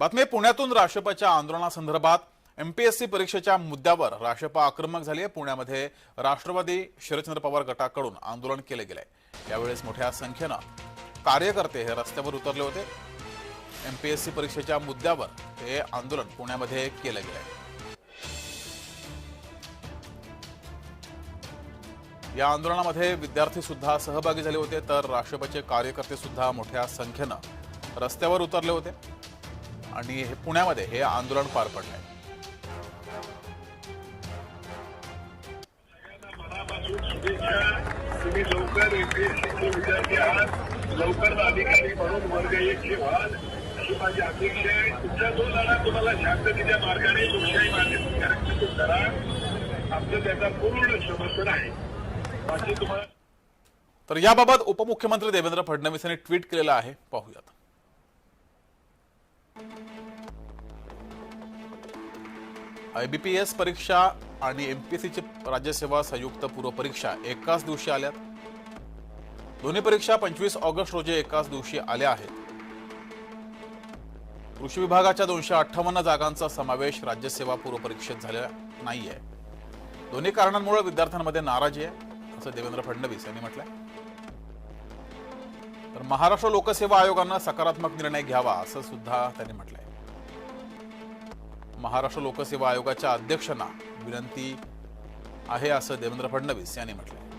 बातमी पुण्यातून राष्ट्रपाच्या आंदोलनासंदर्भात एमपीएससी परीक्षेच्या मुद्द्यावर राष्ट्रपा आक्रमक झाली आहे. पुण्यामध्ये राष्ट्रवादी शरदचंद्र पवार गटाकडून आंदोलन केले गेले. यावेळेस मोठ्या संख्येनं कार्यकर्ते हे रस्त्यावर उतरले होते. एमपीएससी परीक्षेच्या मुद्द्यावर हे आंदोलन पुण्यामध्ये केलं गेलंय या आंदोलनामध्ये विद्यार्थी सुद्धा सहभागी झाले होते तर राष्ट्रपतीचे कार्यकर्ते सुद्धा मोठ्या संख्येनं रस्त्यावर उतरले होते. आणि हे पुण्यामध्ये हे आंदोलन पार पडले तुम्ही लवकर एमपीएससीचे विद्यार्थी आहात. लवकर अधिकारी म्हणून वर्ग एकचे व्हाल अशी माझी अपेक्षा आहे तुमच्या लढा तुम्हाला शांततेच्या मार्गाने लोकशाही माध्यमातून करा. आमचं त्याचा पूर्ण समर्थन आहे. बाकी तुम्हाला तर याबाबत उपमुख्यमंत्री देवेंद्र फडणवीस यांनी ट्विट केलेलं आहे. पाहूयात. आयबीपीएस परीक्षा आणि एमपीएससीची राज्यसेवा संयुक्त पूर्व परीक्षा एकाच दिवशी आल्यात. दोन्ही परीक्षा पंचवीस ऑगस्ट रोजी एकाच दिवशी आल्या आहेत. कृषी विभागाच्या दोनशे अठ्ठावन्न जागांचा समावेश राज्यसेवा पूर्व परीक्षेत झालेला नाहीये दोन्ही कारणांमुळे विद्यार्थ्यांमध्ये नाराजी आहे असं देवेंद्र फडणवीस यांनी म्हटलंय. तर महाराष्ट्र लोकसेवा आयोगानं सकारात्मक निर्णय घ्यावा असं सुद्धा त्यांनी म्हटलंय. महाराष्ट्र लोकसेवा आयोगाच्या अध्यक्षांना विनंती आहे असं देवेंद्र फडणवीस यांनी म्हटलं